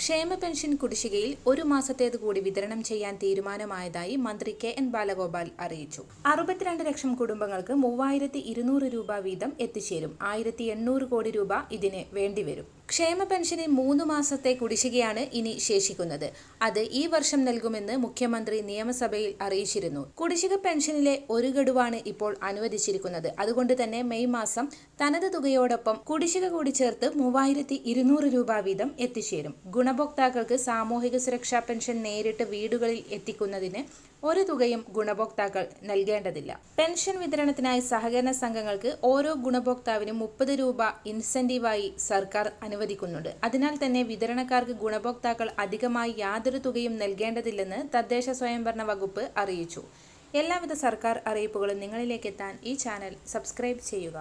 ക്ഷേമ പെൻഷൻ കുടിശ്ശികയിൽ ഒരു മാസത്തേത് കൂടി വിതരണം ചെയ്യാൻ തീരുമാനമായതായി മന്ത്രി കെ എൻ ബാലഗോപാൽ അറിയിച്ചു. അറുപത്തിരണ്ട് ലക്ഷം കുടുംബങ്ങൾക്ക് മൂവായിരത്തി ഇരുന്നൂറ് രൂപ വീതം എത്തിച്ചേരും. ആയിരത്തി എണ്ണൂറ് കോടി രൂപ ഇതിന് വേണ്ടിവരും. ക്ഷേമ പെൻഷന് മൂന്ന് മാസത്തെ കുടിശ്ശികയാണ് ഇനി ശേഷിക്കുന്നത്. അത് ഈ വർഷം നൽകുമെന്ന് മുഖ്യമന്ത്രി നിയമസഭയിൽ അറിയിച്ചിരുന്നു. കുടിശ്ശിക പെൻഷനിലെ ഒരു ഗഡുവാണ് ഇപ്പോൾ അനുവദിച്ചിരിക്കുന്നത്. അതുകൊണ്ട് തന്നെ മെയ് മാസം തനത് തുകയോടൊപ്പം കുടിശ്ശിക കൂടി ചേർത്ത് മൂവായിരത്തി രൂപ വീതം എത്തിച്ചേരും. ഗുണഭോക്താക്കൾക്ക് സാമൂഹിക സുരക്ഷാ പെൻഷൻ നേരിട്ട് വീടുകളിൽ എത്തിക്കുന്നതിന് ഒരു തുകയും ഗുണഭോക്താക്കൾ നൽകേണ്ടതില്ല. പെൻഷൻ വിതരണത്തിനായി സഹകരണ സംഘങ്ങൾക്ക് ഓരോ ഗുണഭോക്താവിനും മുപ്പത് രൂപ ഇൻസെന്റീവായി സർക്കാർ അനുവദിക്കുന്നുണ്ട്. അതിനാൽ തന്നെ വിതരണക്കാർക്ക് ഗുണഭോക്താക്കൾ അധികമായി യാതൊരു തുകയും നൽകേണ്ടതില്ലെന്ന് തദ്ദേശ സ്വയംഭരണ വകുപ്പ് അറിയിച്ചു. എല്ലാവിധ സർക്കാർ അറിയിപ്പുകളും നിങ്ങളിലേക്ക് എത്താൻ ഈ ചാനൽ സബ്സ്ക്രൈബ് ചെയ്യുക.